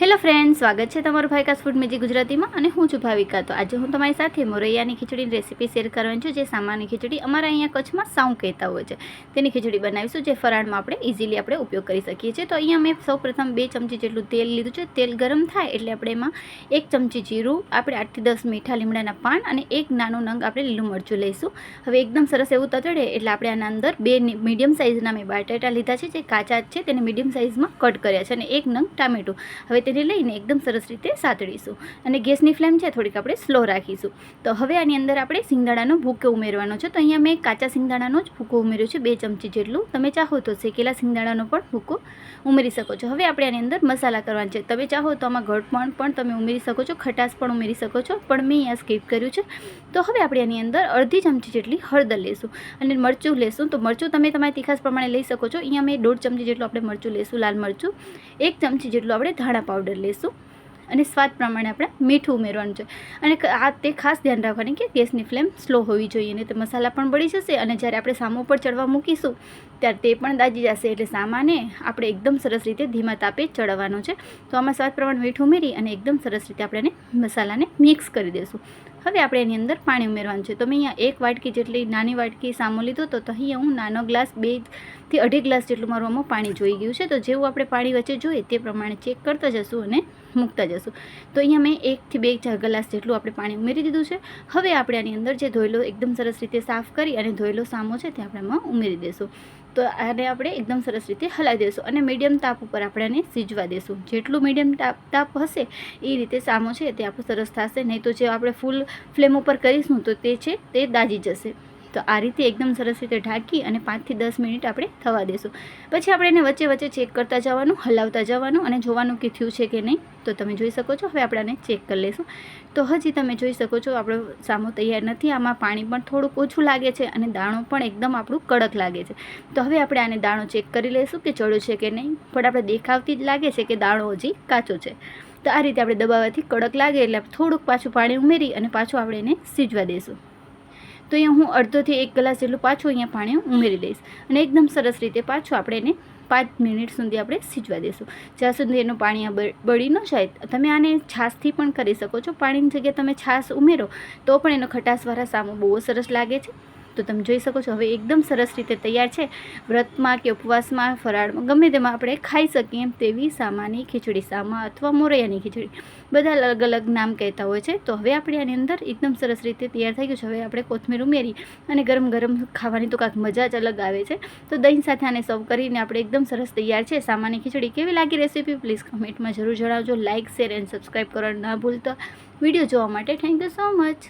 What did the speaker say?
Hello friend સ્વાગત છે તમારું ભાઈકાસ ફૂડ મેજી ગુજરાતીમાં અને હું છું ભાવિકા. તો આજે હું તમારી સાથે મોરૈયાની ખીચડીની રેસીપી શેર કરવાની છું, જે સામાન્ય ખીચડી અમારા અહીંયા કચ્છમાં સાઉ કહેતા હોય છે. તેની ખીચડી બનાવીશું, જે ફરાળમાં આપણે ઇઝીલી આપણે ઉપયોગ કરી શકીએ છીએ. તો અહીંયા મેં સૌપ્રથમ બે ચમચી જેટલું તેલ લીધું છે. તેલ ગરમ થાય એટલે આપણે એમાં એક ચમચી જીરું, આપણે આઠથી દસ મીઠા લીમડાના પાન અને એક નાનો નંગ આપણે લીલું મરચું લઈશું. હવે એકદમ સરસ એવું તતડે એટલે આપણે આના અંદર બે મીડિયમ સાઇઝના મેં બટાટા લીધા છે, જે કાચા જ છે, તેને મીડિયમ સાઇઝમાં કટ કર્યા છે અને એક નંગ ટામેટું. હવે તેને લઈને એકદમ સરસ રીતે સાતડીશું. અને ગેસની ફ્લેમ છે થોડીક આપણે સ્લો રાખીશું. તો હવે આની અંદર આપણે સિંગદાણાનો ભૂકો ઉમેરવાનો છે. તો અહીંયા મેં કાચા સિંગદાણાનો જ ભૂકો ઉમેર્યો છે, બે ચમચી જેટલું. તમે ચાહો તો શેકેલા સિંગદાણાનો પણ ભૂકો ઉમેરી શકો છો. હવે આપણે આની અંદર મસાલા કરવાના છે. તમે ચાહો તો આમાં ગળપણ પણ તમે ઉમેરી શકો છો, ખટાશ પણ ઉમેરી શકો છો, પણ મેં અહીંયા સ્કીપ કર્યું છે. તો હવે આપણે આની અંદર અડધી ચમચી જેટલી હળદર લેશું અને મરચું લેશું. તો મરચું તમે તમારી તીખાસ પ્રમાણે લઈ શકો છો. અહીંયા મેં દોઢ ચમચી જેટલું આપણે મરચું લેશું, લાલ મરચું. એક ચમચી જેટલું આપણે ધાણા પાવડર લેશું અને સ્વાદ પ્રમાણે આપણે મીઠું ઉમેરવાનું છે. અને આ તે ખાસ ધ્યાન રાખવાની કે ગેસની ફ્લેમ સ્લો હોવી જોઈએ અને તે મસાલા પણ બળી જશે અને જ્યારે આપણે સામો પર ચડવા મૂકીશું ત્યારે તે પણ દાજી જશે એટલે સામાને આપણે એકદમ સરસ રીતે ધીમા તાપે ચડવાનો છે. તો આમાં સ્વાદ પ્રમાણે મીઠું ઉમેરી અને એકદમ સરસ રીતે આપણે મસાલાને મિક્સ કરી દઈશું હવે આપણે એની અંદર પાણી ઉમેરવાનું છે. તો મેં અહીંયા એક વાટકી જેટલી નાની વાટકી સામો લીધો તો તો અહીંયા હું નાનો ગ્લાસ બેથી અઢી ગ્લાસ જેટલું મારું આમાં પાણી જોઈ ગયું છે. તો જેવું આપણે પાણી વચ્ચે જોઈએ તે પ્રમાણે ચેક કરતા જશું અને મૂકતા જશું. તો અહીંયા મેં એકથી બે ચાર ગ્લાસ જેટલું આપણે પાણી ઉમેરી દીધું છે. હવે આપણે આની અંદર જે ધોયેલો એકદમ સરસ રીતે સાફ કરી અને ધોયેલો સામો છે તે આપણે આમાં ઉમેરી દઈશું. તો આને આપણે એકદમ સરસ રીતે હલાવી દઈશું અને મીડિયમ તાપ ઉપર આપણે આને સીજવા દઈશું. જેટલું મીડિયમ તાપ તાપ હશે એ રીતે સામો છે તે આપણું સરસ થશે. નહીં તો જે આપણે ફૂલ ફ્લેમ ઉપર કરીશું તો તે છે તે દાજી જશે. તો આ રીતે એકદમ સરસ રીતે ઢાંકી અને પાંચથી દસ મિનિટ આપણે થવા દેશું. પછી આપણે એને વચ્ચે વચ્ચે ચેક કરતા જવાનું, હલાવતા જવાનું અને જોવાનું કે થયું છે કે નહીં, તો તમે જોઈ શકો છો. હવે આપણે આને ચેક કરી લઈશું તો હજી તમે જોઈ શકો છો, આપણો સામો તૈયાર નથી. આમાં પાણી પણ થોડુંક ઓછું લાગે છે અને દાણો પણ એકદમ આપણું કડક લાગે છે. તો હવે આપણે આને દાણો ચેક કરી લઈશું કે ચડ્યો છે કે નહીં. પણ આપણે દેખાવથી જ લાગે છે કે દાણો હજી કાચો છે. તો આ રીતે આપણે દબાવવાથી કડક લાગે એટલે થોડુંક પાછું પાણી ઉમેરી અને પાછું આપણે એને સીજવા દઈશું તો અહીંયા હું અડધોથી એક ગ્લાસ જેટલું પાછું અહીંયા પાણી ઉમેરી દઈશ. અને એકદમ સરસ રીતે પાછું આપણે એને પાંચ મિનિટ સુધી આપણે સીજવા દઈશું. જ્યાં સુધી એનું પાણી બળી ન જાય, તમે આને છાશથી પણ કરી શકો છો. પાણીની જગ્યાએ તમે છાશ ઉમેરો, તો પણ એનો ખટાશવાળા સામો બહુ સરસ લાગે છે. તો તમે જોઈ શકો છો, હવે એકદમ સરસ રીતે તૈયાર છે. વ્રતમાં કે ઉપવાસમાં, ફરાળમાં, ગમે તેમાં આપણે ખાઈ શકીએ એમ તેવી સામાની ખીચડી, સામા અથવા મોરૈયાની ખીચડી. બધા અલગ અલગ નામ કહેતા હોય છે. તો હવે આપણે આની અંદર એકદમ સરસ રીતે તૈયાર થઈ ગયું છે. હવે આપણે કોથમીર ઉમેરી અને ગરમ ગરમ ખાવાની તો કાંઈક મજા જ અલગ આવે છે. તો દહીં સાથે આને સર્વ કરીને આપણે એકદમ સરસ તૈયાર છે. સામાની ખીચડી કેવી લાગી રેસીપી પ્લીઝ કમેન્ટમાં જરૂર જણાવજો. લાઇક શેર એન્ડ સબસ્ક્રાઈબ કરવાનું ના ભૂલતા. વીડિયો જોવા માટે થેન્ક યુ સો મચ.